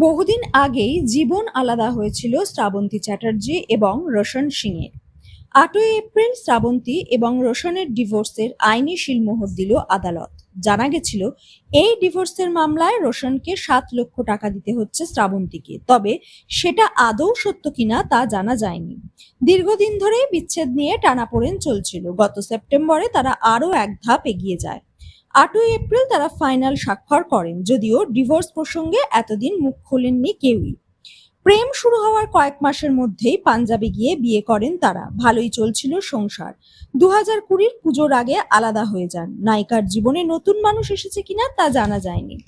বহুদিন আগেই জীবন আলাদা হয়েছিল শ্রাবন্তী চ্যাটার্জি এবং রোশন সিংয়ের। আটই এপ্রিল শ্রাবন্তী এবং রোশনের ডিভোর্সের আইনি শিলমোহর দিল আদালত। জানা গেছিল, এই ডিভোর্সের মামলায় রোশনকে সাত লক্ষ টাকা দিতে হচ্ছে শ্রাবন্তীকে, তবে সেটা আদৌ সত্য কিনা তা জানা যায়নি। দীর্ঘদিন ধরেই বিচ্ছেদ নিয়ে টানাপোড়েন চলছিল। গত সেপ্টেম্বরে তারা আরও এক ধাপ এগিয়ে যায়। আটই এপ্রিল তারা ফাইনাল স্বাক্ষর করেন, যদিও ডিভোর্স প্রসঙ্গে এতদিন মুখ খোলেননি কেউই। প্রেম শুরু হওয়ার কয়েক মাসের মধ্যেই পাঞ্জাবে গিয়ে বিয়ে করেন তারা। ভালোই চলছিল সংসার। দু হাজার কুড়ির পুজোর আগে আলাদা হয়ে যান। নায়িকার জীবনে নতুন মানুষ এসেছে কিনা তা জানা যায়নি।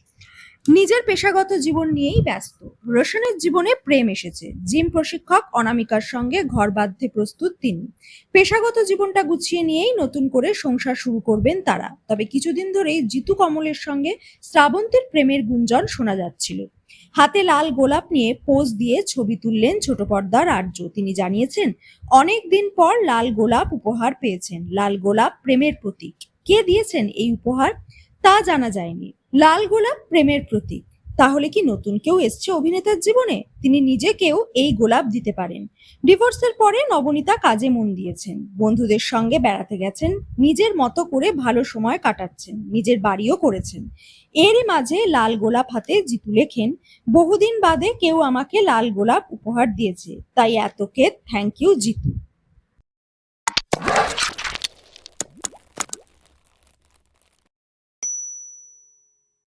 নিজের পেশাগত জীবন নিয়েই ব্যস্ত। রোশনের জীবনে প্রেম এসেছে। জিম প্রশিক্ষক অনামিকার সঙ্গে ঘর বাঁধতে প্রস্তুত তিনি। পেশাগত জীবনটা গুছিয়ে নিয়েই নতুন করে সংসার শুরু করবেন তারা। তবে কিছুদিন ধরেই জিতু কমলের সঙ্গে শ্রাবন্তীর প্রেমের গুঞ্জন শোনা যাচ্ছিল। হাতে লাল গোলাপ নিয়ে পোজ দিয়ে ছবি তুললেন ছোট পর্দার আর্য। তিনি জানিয়েছেন, অনেক দিন পর লাল গোলাপ উপহার পেয়েছেন। লাল গোলাপ প্রেমের প্রতীক। কে দিয়েছেন এই উপহার? তা জানা যায়নি। লাল গোলাপ প্রেমের প্রতীক। তাহলে কি নতুন কেউ এসছে অভিনেতার জীবনে? তিনি নিজেকেও এই গোলাপ দিতে পারেন। ডিভোর্সের পরে নবনীতা কাজে মন দিয়েছেন। বন্ধুদের সঙ্গে বেড়াতে গেছেন, নিজের মতো করে ভালো সময় কাটাচ্ছেন, নিজের বাড়িও করেছেন। এরই মাঝে লাল গোলাপ হাতে জিতু লেখেন, বহুদিন বাদে কেউ আমাকে লাল গোলাপ উপহার দিয়েছে, তাই এতকে থ্যাংক ইউ জিতু।